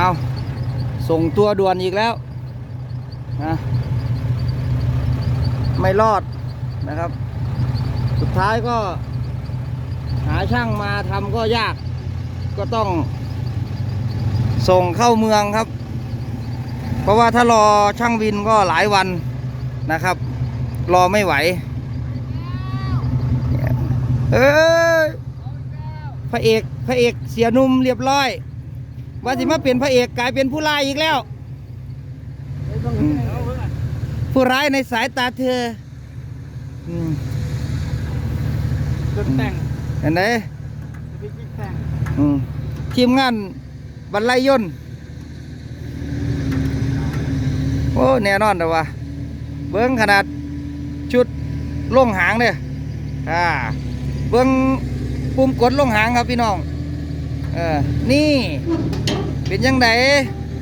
เอาส่งตัวด่วนอีกแล้วนะไม่รอดนะครับ สุดท้ายก็ หาช่างมาทำก็ยาก ก็ต้อง ส่งเข้าเมืองครับ เพราะว่าถ้ารอช่างวินก็หลายวันนะครับ รอไม่ไหว เอ้ยพระเอก พระเอกเสียหนุ่มเรียบร้อย ว่าสิมาเป็นพระเอกกลายเป็นผู้ร้ายอีกแล้วอืมผู้ร้ายในสายตาเธออืมจุดแต่งเห็นไหมวิกแต่งอืมทีมงานบรรลัยยนต์โอ้แน่นอนแต่ว่าเบิ้งขนาดชุดล่งหางเนี่ยอ่าเบิ้งปุ่มกดล่งหางครับพี่น้อง เออ นี่ เป็นยังไง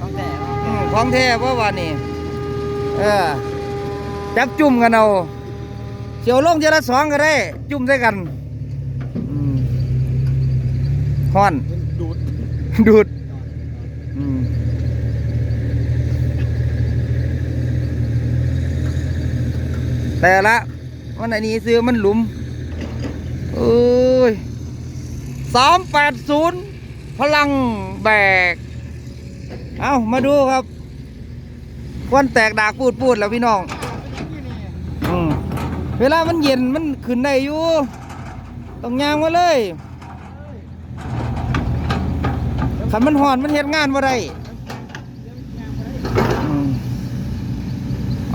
ต้องแต่อืมของแท้เพราะว่านี่ เออ จับจุ่มกันเอาเสียวลงเจละสองก็ได้ จุ่มใส่กันอืมฮ้อน ดูด ดูดอืมแต่ละวันไหนนี้ซื้อมันหลุมเอ้ยสามแปดศูนย์พลังแบก เอามาดูครับควันแตกดากปูดปูดแล้วพี่น้องอืมเวลามันเย็นมันขึ้นได้อยู่ต้องยางมาเลยขันมันหอนมันเฮ็ดงานมาได้อืม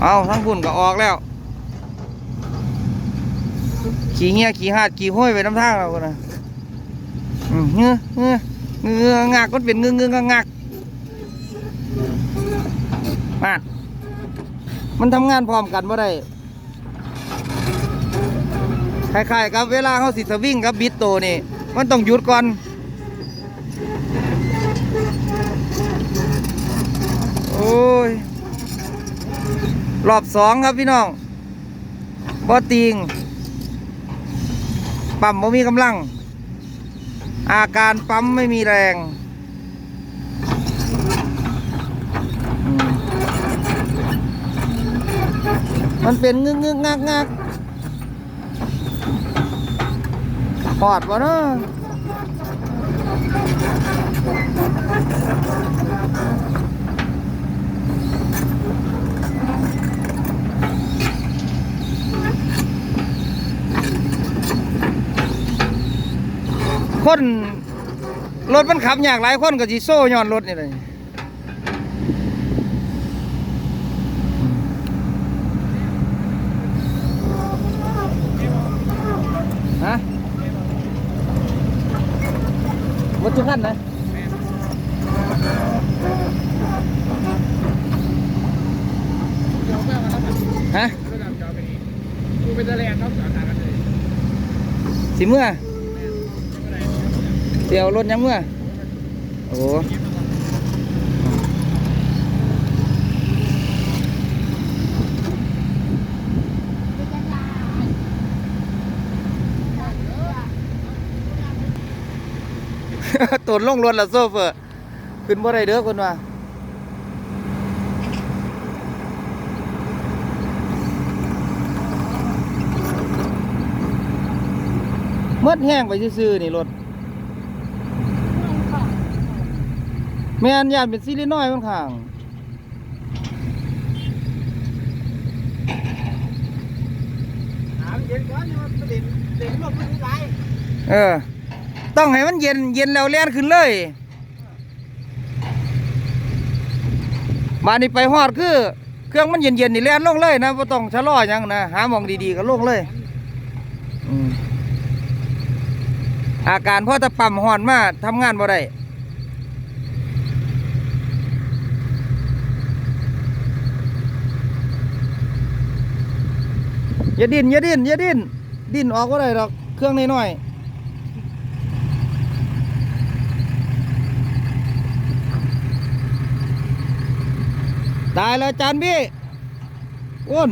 เอาทั้งพุ่นก็ออกแล้ว ขี่เหี้ยขี่หาดขี่ห้อยไปน้ำทางเราก็นะเงื้อเงื้อเงื้องักมันเป็นเงื้อเงื้องัก มาดมันทำงานพร้อมกันบ่ได้คล้ายๆกับเวลาเขาสิสวิ่งกับบิดโตนี่ มันต้องหยุดก่อน โอ้ย รอบสองครับพี่น้องบอติง ปั๊มบ่มีกำลัง อาการปั๊มไม่มีแรง มันเป็นงึกงึกงักงักปอดวะเนาะคนรถมันขับอยากหลายคนก็สิโซ่ย้อนรถนี่เลย รถทุกคันนะเดี๋ยวแม่มาแล้วมันฮะระดับจอไปนี้กูเป็นตะแลนต้องสอนทางกันเลยสิเมื่อแม่ไม่เป็นไรเดี๋ยวรถยังเมื่อ โอ้ ตนลงรถแล้วโซเฟอร์ขึ้นบ่ได้เด้อคนว่าเมื่อแห้งไปซื่อๆนี่รถแม่นยานเป็นซีรีส์น้อยมันข้างถามเย็นก่อนเนี่ยมันเด่นเด่นรถมันไหลเออ ต้องให้มันเย็นเย็นแล้วแล่นขึ้นเลยมานี่ไปฮอดคือ เครื่องมันเย็นเย็นนี่แล่นลงเลยนะบ่ต้องชะลอหยังนะหามองดีๆก็ลงเลยอืมอาการพอตะปั๊มหอนมาทำงานบ่ได้อย่าดิ้นอย่าดิ้นอย่าดิ้นดิ้นออกก็ได้หรอกเครื่องน้อยๆ ตายแล้วจันพี่อุ้น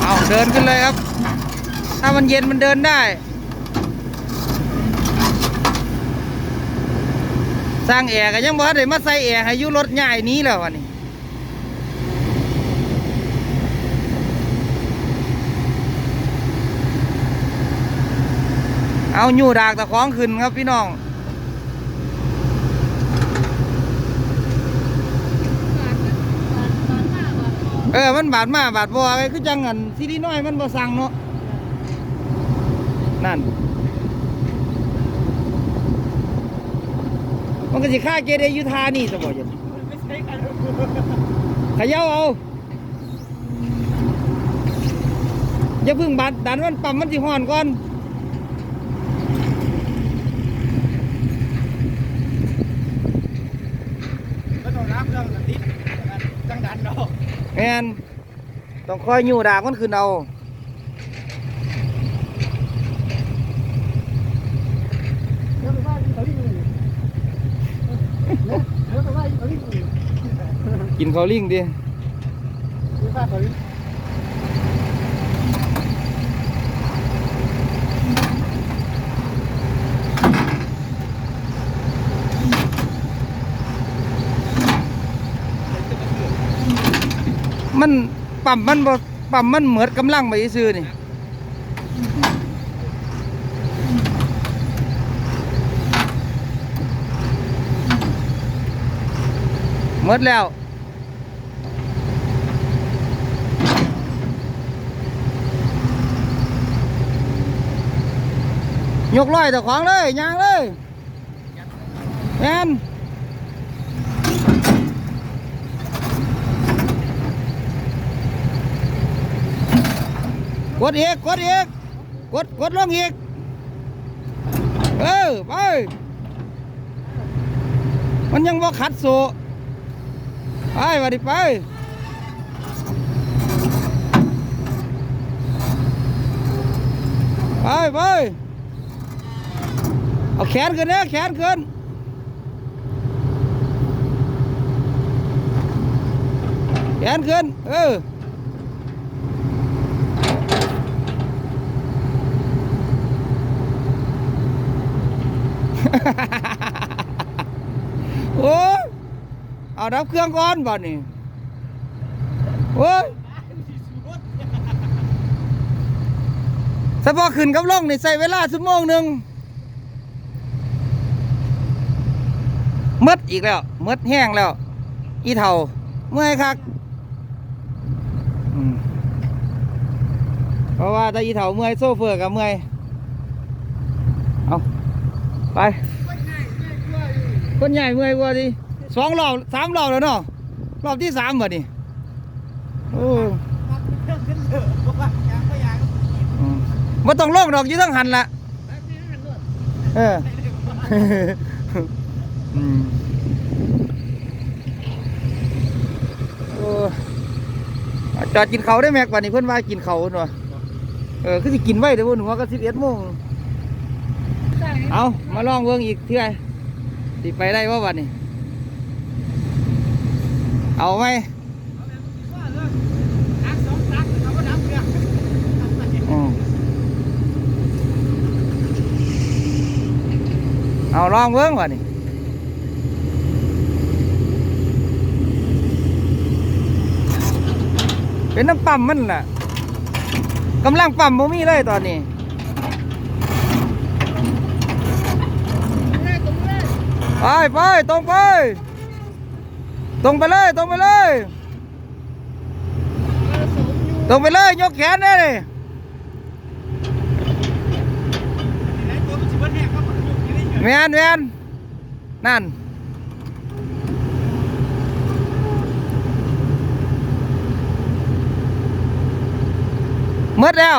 เอาเดินขึ้นเลยครับ ถ้ามันเย็นมันเดินได้สร้างแอร์ก็ยังบ่เด้มาใส่แอร์ให้ยุรถใหญ่นี้แล้ววันนี้ เอาอยู่ดากตะของขึ้นครับพี่น้องเออ มันบาดมาบาดบัวคือจังอันซีดีน้อยมันบ่สั่งเนาะ นั่น มันก็สิฆ่าเกเรยุทานี่สบอยู่ไม่ใช่กันขย่าเอา อย่าเพึ่งบาดดันมันปั๊มมันสิห่อนก่อน ก็ต้องรับเรื่องติดจังดันเนาะ แมนต้องคอยอยู่ด่างมันคือเอากินเขาลิงดิ ไปว่าเขาที่ มันปั๊มมันบ่ปั๊มมันเหมือดกำลังไปซื้อนี่หมดแล้ว ยกร้อยแต่ของเลยยางเลยแมน ดอีกกดอีกกดกดลงอีกเออไปมันยังบ่ขัดโซไปวัดิไปไปไปเอาแขนขึ้นนะแขนขึ้นแขนขึ้นเออ โอ้ยเอาดับเครื่องก่อนบ่นี่โอ้ยสพอขึ้นกับลงนี่ใส่เวลาชั่วโมงหนึ่งหมดอีกแล้วหมดแห้งแล้ว อีเท่าเมื่อยคักเพราะว่าถ้าอีเท่าเมื่อยโซเฟอร์กับเมื่อย ไป คนใหญ่เมื่อยกว่าดิสองรอบสามรอบแล้วเนาะรอบที่สามบ่นี่โอ้รับเรื่องขึ้นเถอะบอกว่าอยางก็อยางอืมบ่ต้องลกดอกอยู่ทั้งหันละแล้วนี่นั่นด้วยเอออืมโอ้อะจอดกินเขาได้แม็กว่านี่เพิ่อนว่ากินเขาเนาะเออคือสิกินไว้เดี๋ยวหนูว่าก็สิบเอ็ดโมง เอามาลองเบิ่งอีกเทื่อสิไปได้ว่าวันนี้ เอาไหมเอาลองเบิ้งว่ะนี่เป็นน้ำปั๊มมันล่ะกำลังปั๊มบ่มีเลยตอนนี้ ไปไปตรงไป ตรงไปเลย ตรงไปเลย ตรงไปเลย ยกแขนได้เลยแมนแมนนั่นหมดแล้ว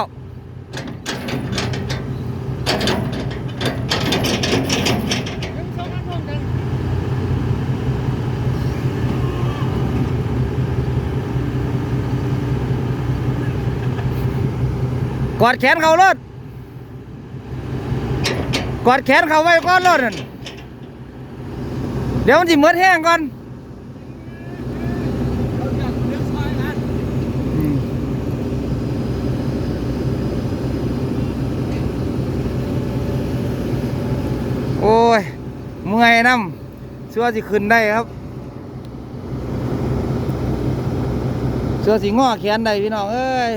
อดแขนเขารถกอดแขนเขาไว้ก้อนรถนเดี๋ยวมันจะเมือดแห้งก่อนโอ้ยเมื่อยน้ำเสื้อสีขึ้นได้ครับเสื้อสีง้อแขนได้พี่น้องเอ้ย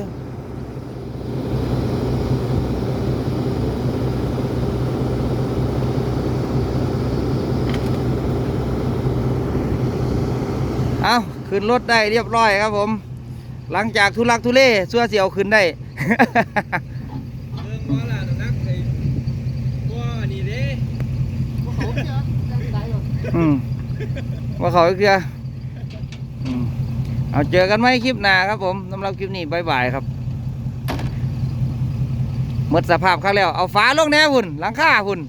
ขึ้นรถได้เรียบร้อยครับผม หลังจากทุลักทุเลเชื่อสิเอาขึ้นได้เรื่องว่าล่ะนักไอ้ตัวนี่เด้เขาเขาเจอยังไงหรออืมว่าเขาเกลืออืมเอาเจอกันไหมคลิปหน้าครับผมสำหรับคลิปนี้บายบายครับหมดสภาพข้างแล้ว เอาฝาลงแน่หุ่นหลังคาหุ่น